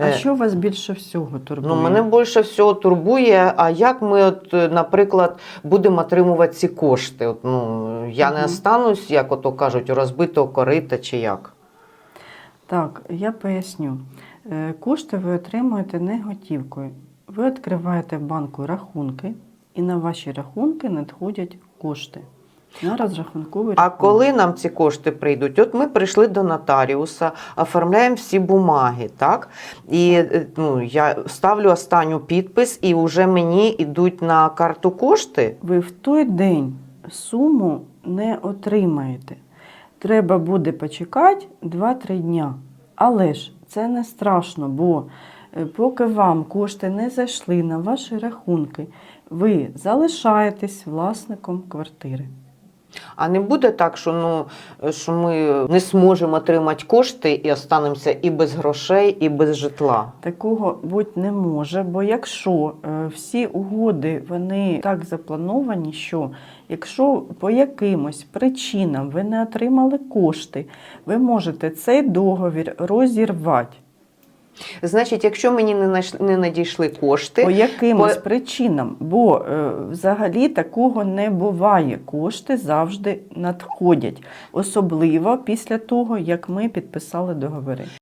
А Е, що вас більше всього турбує? Ну, мене більше всього турбує, а як ми, от, е, наприклад, будемо отримувати ці кошти? От, ну, я не Мгм. останусь, як ото кажуть, розбитого корита чи як? Так, я поясню. Е, Кошти ви отримуєте не готівкою. Ви відкриваєте в банку рахунки, і на ваші рахунки надходять кошти. На розрахунковий А рахунок. коли нам ці кошти прийдуть? От ми прийшли до нотаріуса, оформляємо всі бумаги, так? І е, ну, я ставлю останню підпис, і вже мені йдуть на карту кошти. ви в той день суму не отримаєте. Треба буде почекати 2-3 дня. Але ж це не страшно, бо е, поки вам кошти не зайшли на ваші рахунки, ви залишаєтесь власником квартири. А не буде так, що, ну, що ми не зможемо отримати кошти і останемося і без грошей, і без житла. Такого бути не може, бо якщо е, всі угоди вони так заплановані, що якщо по якимось причинам ви не отримали кошти, ви можете цей договір розірвати. Значить, якщо мені не, надійшли кошти, По якимось по- причинам, бо е, взагалі такого не буває. Кошти завжди надходять, особливо після того, як ми підписали договори.